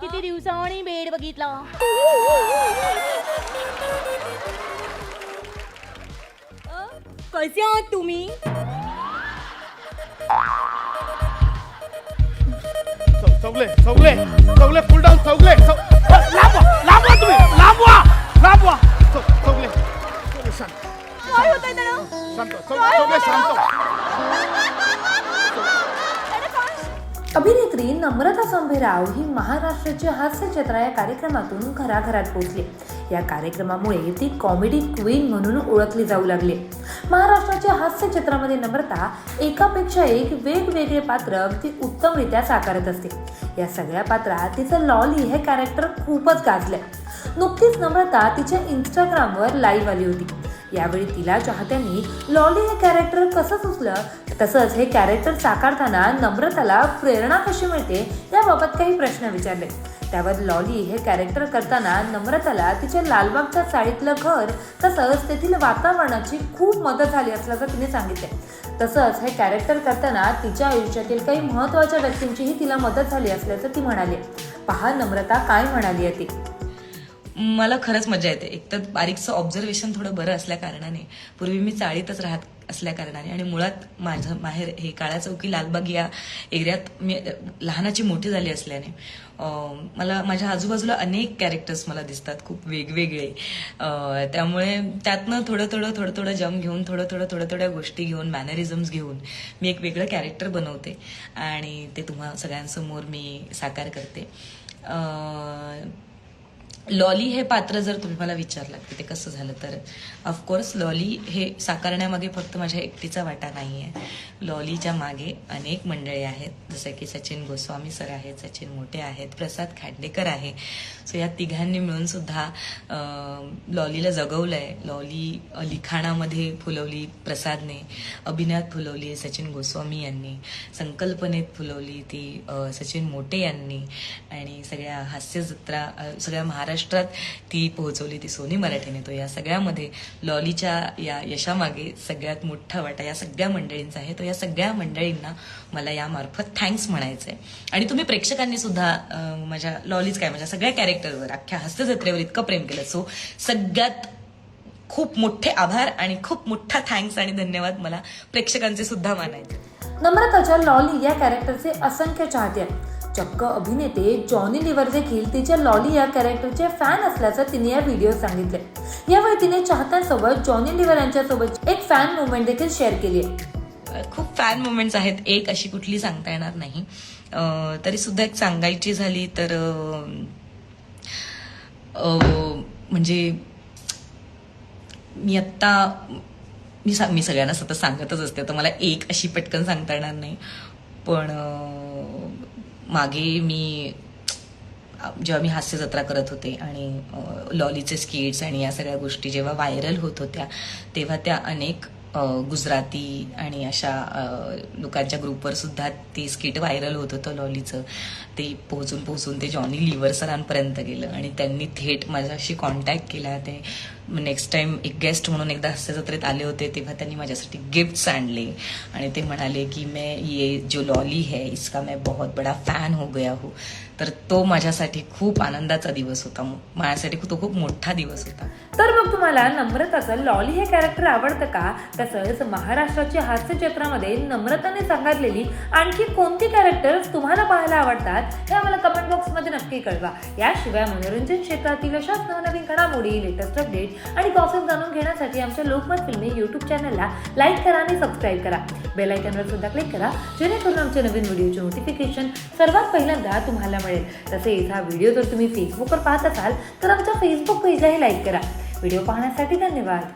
किती दिवसांनी बेड बघितला. कसे आहात तुम्ही? चौ- चौगले चौगले चौगले फुल डाऊन चौगले चौ- लांबवा लांबवा तुम्ही लांबवा लांबवा. चौ- चौगले चौगले शांत. काय होतंय त्याला शांत चौ- चौगले शांत. अभिनेत्री नम्रता संभेराव ही महाराष्ट्राची हास्यचित्रा या कार्यक्रमातून घराघरात पोहोचली. या कार्यक्रमामुळे ती कॉमेडी क्वीन म्हणून ओळखली जाऊ लागली. महाराष्ट्राच्या हास्यचित्रामध्ये नम्रता एकापेक्षा एक वेगवेगळे पात्र अगदी उत्तमरित्या साकारत असते. या सगळ्या पात्रात तिचं लॉली हे कॅरेक्टर खूपच गाजलंय. नुकतीच नम्रता तिच्या इंस्टाग्रामवर लाईव्ह आली होती. यावेळी तिला चाहत्यांनी लॉली हे कॅरेक्टर कसं सुचलं तसंच हे कॅरेक्टर साकारताना नम्रताला प्रेरणा कशी मिळते याबाबत काही प्रश्न विचारले. त्यावर लॉली हे कॅरेक्टर करताना नम्रताला तिच्या लालबागच्या चाळीतलं घर तसंच तेथील वातावरणाची खूप मदत झाली असल्याचं तिने सांगितले. तसंच हे कॅरेक्टर करताना तिच्या आयुष्यातील काही महत्त्वाच्या व्यक्तींचीही तिला मदत झाली असल्याचं ती म्हणाली. पहा नम्रता काय म्हणाली आहे ती. मला खरंच मजा येते. एक तर बारीकचं ऑब्झर्वेशन थोडं बरं असल्या कारणाने. पूर्वी मी चाळीतच राहत असल्या कारणाने. आणि मुळात माझं माहेर हे काळा चौकी लालबाग या एरियात मी लहानाची मोठी झाली असल्याने. मला माझ्या आजूबाजूला अनेक कॅरेक्टर्स मला दिसतात खूप वेगवेगळे. त्यामुळे त्यातनं थोडं थोडं थोडं थोडं जम घेऊन थोडं थोडं थोड्या थोड्या गोष्टी घेऊन मॅनरिझम्स घेऊन मी एक वेगळं कॅरेक्टर बनवते. आणि ते तुम्हा सगळ्यांसमोर मी साकार करते. लॉली हे पात्र जर तुम्ही मला विचारलं की ते कसं झालं तर ऑफकोर्स लॉली हे साकारण्यामागे फक्त माझ्या एकटीचा वाटा नाही आहे लॉलीच्या मागे अनेक मंडळी आहेत जसं की सचिन गोस्वामी सर आहेत सचिन मोठे आहेत प्रसाद खांडेकर आहे. सो या तिघांनी मिळून सुद्धा लॉलीला जगवलं आहे लॉली लिखाणामध्ये फुलवली प्रसादने अभिनयात फुलवली आहे सचिन गोस्वामी यांनी संकल्पनेत फुलवली ती सचिन मोटे यांनी आणि सगळ्या हास्य जत्रा महाराष्ट्र महाराष्ट्रात ती पोहोचवली ती सोनी मराठीने. तो या सगळ्यामध्ये लॉलीच्या या यशामागे सगळ्यात मोठा वाटा या सगळ्या मंडळींचा आहे. तो या सगळ्या मंडळींना मला यामार्फत थँक्स म्हणायचं आहे आणि तुम्ही प्रेक्षकांनी सुद्धा माझ्या लॉलीच काय माझ्या सगळ्या कॅरेक्टरवर अख्ख्या हस्तजत्रेवर इतकं प्रेम केलं. सो सगळ्यात खूप मोठे आभार आणि खूप मोठा थँक्स आणि धन्यवाद मला प्रेक्षकांचे सुद्धा मानायचे. नम्रताच्या लॉली या कॅरेक्टरचे असंख्य चाहते आहेत. चक्क अभिनेते जॉनी लिव्हर देखील तिच्या लॉली या कॅरेक्टरचे फॅन असल्याचं तिने या व्हिडिओत सांगितले यावेळी तिने चाहत्यांसोबत जॉनी लिव्हर यांच्यासोबत एक फॅन मुवमेंट देखील शेअर केली आहे. खूप फॅन मुवमेंट्स आहेत. एक अशी कुठली सांगता येणार नाही. तरी सुद्धा एक सांगायची झाली तर म्हणजे मी आत्ता मी सा- मी सगळ्यांना सतत सांगतच असते. तर मला एक अशी पटकन सांगता येणार नाही. पण मागे मी जेव्हा मी हास्य जत्रा करत होते आणि लॉलीचे स्किट्स आणि या सगळ्या गोष्टी जेव्हा व्हायरल होत होत्या तेव्हा त्या अनेक गुजराती आणि अशा लोकांच्या ग्रुपवर सुद्धा ती स्किट व्हायरल होत होतं लॉलीचं. ते पोहोचून पोहोचून ते जॉनी लिव्हर सरांपर्यंत गेलं आणि त्यांनी थेट माझ्याशी कॉन्टॅक्ट केला. ते नेक्स्ट टाइम एक गेस्ट म्हणून एकदा हास्य जत्रेत आले होते तेव्हा त्यांनी माझ्यासाठी गिफ्ट्स आणले. आणि ते म्हणाले की मैं ये जो लॉली है इसका मैं बहुत बड़ा फॅन हो गया हूँ. तर तो माझ्यासाठी खूप आनंदाचा दिवस होता. माझ्यासाठी तो खूप मोठा दिवस होता. तर मग तुम्हाला नम्रताचं लॉली हे कॅरेक्टर आवडतं का? तसंच महाराष्ट्राच्या हास्य क्षेत्रामध्ये नम्रताने साकारलेली आणखी कोणती कॅरेक्टर्स तुम्हाला पाहायला आवडतात हे आम्हाला कमेंट बॉक्समध्ये नक्की कळवा. याशिवाय मनोरंजन क्षेत्रातील अशाच नवनवीन घडामोडी लेटेस्ट अपडेट आणि गॉसिप जाणून घेण्यासाठी आमच्या लोकमत फिल्मी यूट्यूब चॅनलला लाईक करा आणि सबस्क्राईब करा. बेल आयकॉनवर सुद्धा क्लिक करा जेणेकरून आमच्या नवीन व्हिडिओचे नोटिफिकेशन सर्वात पहिल्यांदा तुम्हाला मिळेल. तसेच हा व्हिडिओ जर तुम्ही फेसबुकवर पाहत असाल तर आमच्या फेसबुक पेजलाही लाईक करा. व्हिडिओ पाहण्यासाठी धन्यवाद.